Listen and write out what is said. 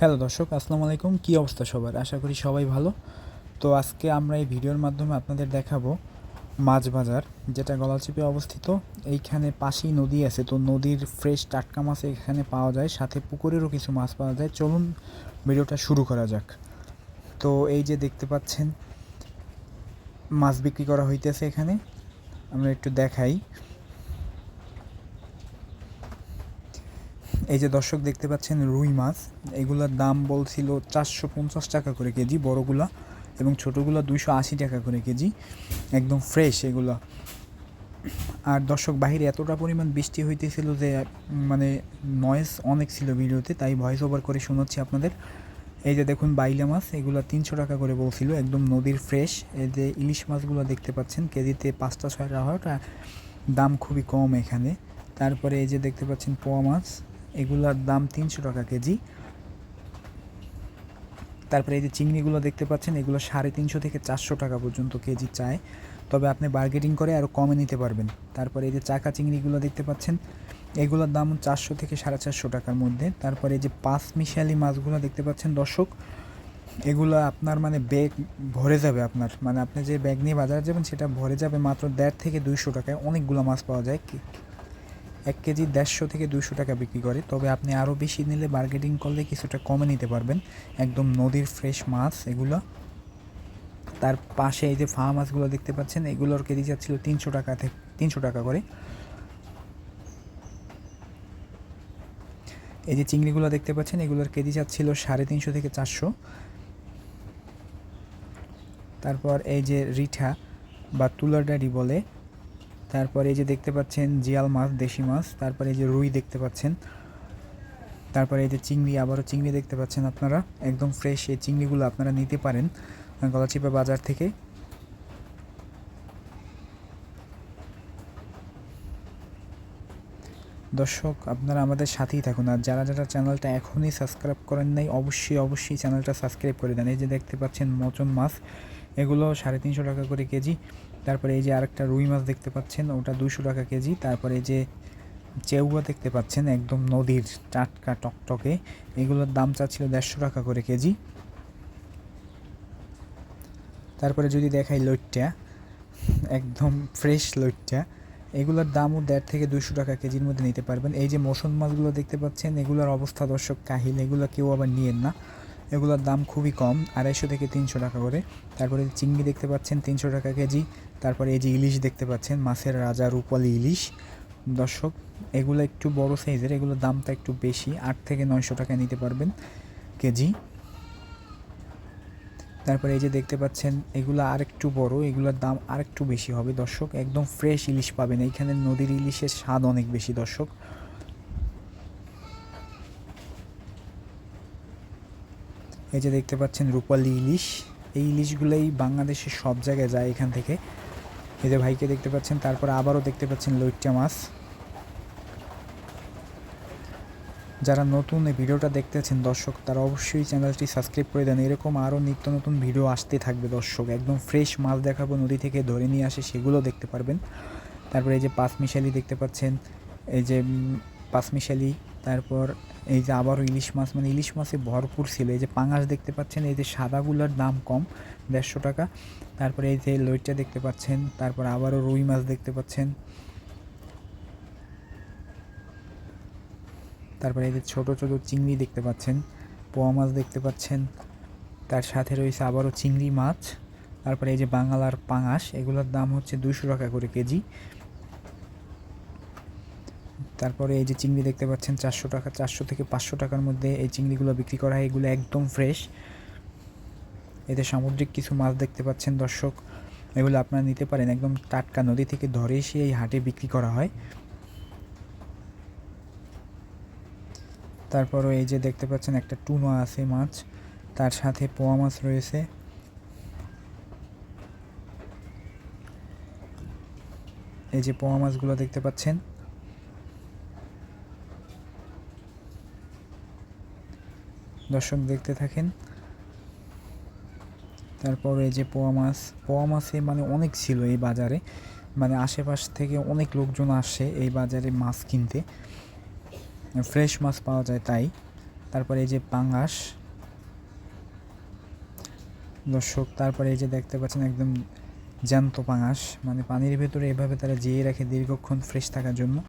Hello দর্শক, আসসালামু আলাইকুম। কী অবস্থা সবার? আশা করি সবাই ভালো। তো আজকে আমরা এই ভিডিওর মাধ্যমে আপনাদের দেখাবো মাছ বাজার, যেটা গলাচিপে অবস্থিত। এইখানে পাশেই নদী আছে, তো নদীর ফ্রেশ টাটকা মাছ এখানে পাওয়া যায়, সাথে পুকুরেরও কিছু মাছ পাওয়া যায়। চলুন ভিডিওটা শুরু করা যাক। তো এই যে দেখতে পাচ্ছেন, মাছ বিক্রি করা হইতেছে এখানে। আমরা একটু দেখাই। এই যে দর্শক দেখতে পাচ্ছেন রুই মাছ, এগুলোর দাম বলছিল চারশো পঞ্চাশ টাকা করে কেজি, বড়গুলা, এবং ছোটোগুলো দুইশো আশি টাকা করে কেজি, একদম ফ্রেশ এগুলো। আর দর্শক, বাহিরে এতটা পরিমাণ বৃষ্টি হইতেছিল যে মানে নয়েজ অনেক ছিল ভিডিওতে, তাই ভয়েস ওভার করে শোনাচ্ছি আপনাদের। এই যে দেখুন, বাইলা মাছ, এগুলো তিনশো টাকা করে বলছিল, একদম নদীর ফ্রেশ এই যে ইলিশ মাছগুলো দেখতে পাচ্ছেন, কেজিতে পাঁচটা ছয়টা ওটা দাম খুবই কম এখানে। তারপরে এই যে দেখতে পাচ্ছেন পোয়া মাছ এগুলার দাম তিনশো টাকা কেজি। তারপরে এই যে চিংড়িগুলো দেখতে পাচ্ছেন, এগুলো সাড়ে তিনশো থেকে চারশো টাকা পর্যন্ত কেজি চায়। তবে আপনি বার্গেটিং করে আরও কমে নিতে পারবেন। তারপরে এই যে চাকা চিংড়িগুলো দেখতে পাচ্ছেন, এগুলোর দাম চারশো থেকে সাড়ে চারশো টাকার মধ্যে। তারপরে এই যে পাঁচ মিশালি মাছগুলো দেখতে পাচ্ছেন, দর্শক, এগুলো আপনার মানে ব্যাগ ভরে যাবে আপনার। মানে আপনি যে ব্যাগ নিয়ে বাজারে যাবেন, সেটা ভরে যাবে মাত্র দেড় থেকে দুইশো টাকায়। অনেকগুলো মাছ পাওয়া যায়। এক কেজি দেড়শো থেকে দুশো টাকা বিক্রি করে। তবে আপনি আরও বেশি নিলে বার্গেটিং করলে কিছুটা কমে নিতে পারবেন। একদম নদীর ফ্রেশ মাছ এগুলো। তার পাশে এই যে ফার্ম মাছগুলো দেখতে পাচ্ছেন, এগুলোর কেজি যাচ্ছিল তিনশো টাকা থেকে তিনশো টাকা করে। এই যে চিংড়িগুলো দেখতে পাচ্ছেন, এগুলোর কেজি যাচ্ছিল সাড়ে তিনশো থেকে চারশো। তারপর এই যে রিঠা বা তুলার ডাডি বলে তারপর এই যে দেখতে পাচ্ছেন জিয়াল মাছ, দেশি মাছ, তারপরে এই যে রুই দেখতে পাচ্ছেন, তারপরে এই যে চিংড়ি, আবারও চিংড়ি দেখতে পাচ্ছেন আপনারা, একদম ফ্রেশ এই চিংড়িগুলো আপনারা নিতে পারেন গলাচিপা বাজার থেকে। দর্শক, আপনারা আমাদের সাথেই থাকুন, আর যারা যারা চ্যানেলটা এখনই সাবস্ক্রাইব করেন নাই, অবশ্যই অবশ্যই চ্যানেলটা সাবস্ক্রাইব করে দেন। এই যে দেখতে পাচ্ছেন মচন মাছ, এগুলো সাড়ে তিনশো টাকা করে কেজি। তারপরে এই যে আরেকটা রুই মাছ দেখতে পাচ্ছেন, ওটা দুশো টাকা কেজি। তারপরে যে চেউয়া দেখতে পাচ্ছেন, একদম নদীর টাটকা টকটকে। এগুলোর দাম চাচ্ছিল দেড়শো টাকা করে কেজি। তারপরে যদি দেখাই লইট্টা, একদম ফ্রেশ লইট্টা। এগুলোর দামও দেড় থেকে দুশো টাকা কেজির মধ্যে নিতে পারবেন। এই যে মৌসুম মাছগুলো দেখতে পাচ্ছেন, এগুলোর অবস্থা দর্শক কাহিল, এগুলো কেউ আবার নিয়েন না। এগুলোর দাম খুবই কম, আড়াইশো থেকে তিনশো টাকা করে। তারপরে চিংড়ি দেখতে পাচ্ছেন, তিনশো টাকা কেজি। তারপরে এই যে ইলিশ দেখতে পাচ্ছেন, মাছের রাজা রূপালী ইলিশ। দর্শক, এগুলো একটু বড় সাইজের, এগুলোর দামটা একটু বেশি, আট থেকে নয়শো টাকা নিতে পারবেন কেজি। তারপরে এই যে দেখতে পাচ্ছেন, এগুলো আর একটু বড়, এগুলোর দাম আরেকটু বেশি হবে। দর্শক, একদম ফ্রেশ ইলিশ পাবেন। এইখানে নদীর ইলিশের স্বাদ অনেক বেশি, দর্শক। এই যে দেখতে পাচ্ছেন রূপালী ইলিশ, এই ইলিশগুলোই বাংলাদেশের সব জায়গায় যায় এখান থেকে। এই যে ভাইকে দেখতে পাচ্ছেন, তারপর আবারও দেখতে পাচ্ছেন লইট্টা মাছ। যারা নতুন এই ভিডিওটা দেখতে দেখতেছেন, দর্শক, তারা অবশ্যই চ্যানেলটি সাবস্ক্রাইব করে দেন। এরকম আরও নিত্য নতুন ভিডিও আসতে থাকবে, দর্শক। একদম ফ্রেশ মাছ দেখাবো, নদী থেকে ধরে নিয়ে আসে, সেগুলো দেখতে পারবেন। তারপরে এই যে পাঁচমিশালি দেখতে পাচ্ছেন, এই যে পাঁচমিশালি তারপর এই যে আবারও ইলিশ মাছ মানে ইলিশ মাছে ভরপুর ছিল। এই যে পাঙাশ দেখতে পাচ্ছেন, এই যে সাদাগুলোর দাম কম, দেড়শো টাকা। তারপরে এই যে লইটটা দেখতে পাচ্ছেন, তারপর আবারও রুই মাছ দেখতে পাচ্ছেন। তারপরে এই যে ছোটো ছোটো চিংড়ি দেখতে পাচ্ছেন, পোয়া মাছ দেখতে পাচ্ছেন। তার সাথে রয়েছে আবারও চিংড়ি মাছ। তারপরে এই যে বাঙালার পাঙাশ, এগুলোর দাম হচ্ছে দুশো টাকা করে কেজি। তারপরে এই যে চিংড়ি দেখতে পাচ্ছেন, চারশো টাকা, চারশো থেকে পাঁচশো টাকার মধ্যে এই চিংড়িগুলো বিক্রি করা হয়। এগুলো একদম ফ্রেশ এতে সামুদ্রিক কিছু মাছ দেখতে পাচ্ছেন দর্শক। এগুলো আপনারা নিতে পারেন একদম টাটকা নদী থেকে ধরে এসে এই হাটে বিক্রি করা হয়। তারপরও এই যে দেখতে পাচ্ছেন একটা টুনো আছে মাছ। তার সাথে পোয়া মাছ রয়েছে। এই যে পোয়া মাছগুলো দেখতে পাচ্ছেন। দর্শক দেখতে থাকেন। তারপরে যে পোয়া মাছ, পোয়া মাছে মানে অনেক ছিল এই বাজারে। মানে আশেপাশ থেকে অনেক লোকজন আসে এই বাজারে মাছ কিনতে। ফ্রেশ মাছ পাওয়া যায় তাই। তারপরে এই যে পাঙাশ। দর্শক, তারপরে এই যে দেখতে পাচ্ছেন একদম জ্যান্ত পাঙাশ। মানে পানির ভেতরে এভাবে তারা জিয়ে রাখে দীর্ঘক্ষণ ফ্রেশ থাকার জন্য।